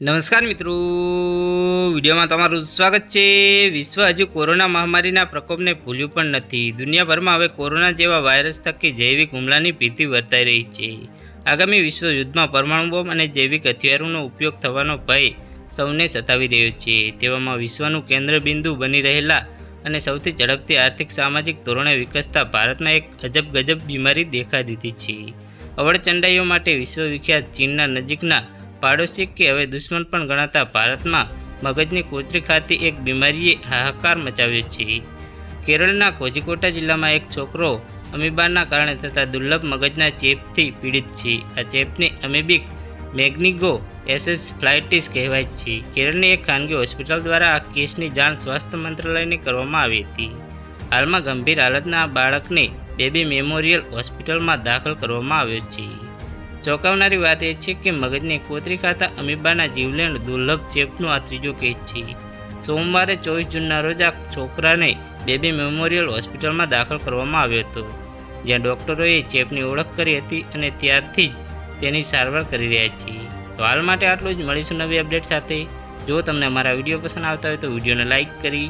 નમસ્કાર મિત્રો. વિડીયોમાં તમારું સ્વાગત છે. વિશ્વ હજુ કોરોના મહામારીના પ્રકોપને ભૂલ્યું પણ નથી. દુનિયાભરમાં હવે કોરોના જેવા વાયરસ થકી જૈવિક હુમલાની ભીતિ વર્તાઈ રહી છે. આગામી વિશ્વ યુદ્ધમાં પરમાણુ બોમ્બ અને જૈવિક હથિયારોનો ઉપયોગ થવાનો ભય સૌને સતાવી રહ્યો છે. તેવામાં વિશ્વનું કેન્દ્રબિંદુ બની રહેલા અને સૌથી ઝડપથી આર્થિક સામાજિક ધોરણે વિકસતા ભારતમાં એક અજબ ગજબ બીમારી દેખા દીધી છે. અવળચંડાઈઓ માટે વિશ્વવિખ્યાત ચીનના નજીકના પાડોશી કે હવે દુશ્મન પણ ગણાતા ભારતમાં મગજની કોચરી ખાતી એક બીમારીએ હાહાકાર મચાવ્યો છે. કેરળના કોઝિકોટા જિલ્લામાં એક છોકરો અમીબાના કારણે થતા દુર્લભ મગજના ચેપથી પીડિત છે. આ ચેપને અમેબિક મેગ્નિગો એસએસ ફ્લાઇટિસ કહેવાય છે. કેરળની એક ખાનગી હોસ્પિટલ દ્વારા આ કેસની જાણ સ્વાસ્થ્ય મંત્રાલયને કરવામાં આવી હતી. હાલમાં ગંભીર હાલતના આ બાળકને બેબી મેમોરિયલ હોસ્પિટલમાં દાખલ કરવામાં આવ્યો છે. ચોંકાવનારી વાત એ છે કે મગજને કોતરી ખાતા અમીબાના જીવલેણ દુર્લભ ચેપનો આ ત્રીજો કેસ છે. સોમવારે ચોવીસ જૂનના રોજ આ છોકરાને બેબી મેમોરિયલ હોસ્પિટલમાં દાખલ કરવામાં આવ્યો હતો. જ્યાં ડૉક્ટરોએ ચેપની ઓળખ કરી હતી અને ત્યારથી જ તેની સારવાર કરી રહ્યા છે તો હાલ માટે આટલું જ. મળીશું નવી અપડેટ સાથે. જો તમને અમારા વીડિયો પસંદ આવતા હોય તો વિડીયોને લાઇક કરી,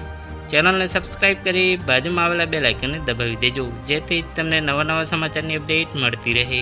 ચેનલને સબસ્ક્રાઇબ કરી, બાજુમાં આવેલા બે લાઇકનને દબાવી દેજો. જેથી તમને નવા નવા સમાચારની અપડેટ મળતી રહે.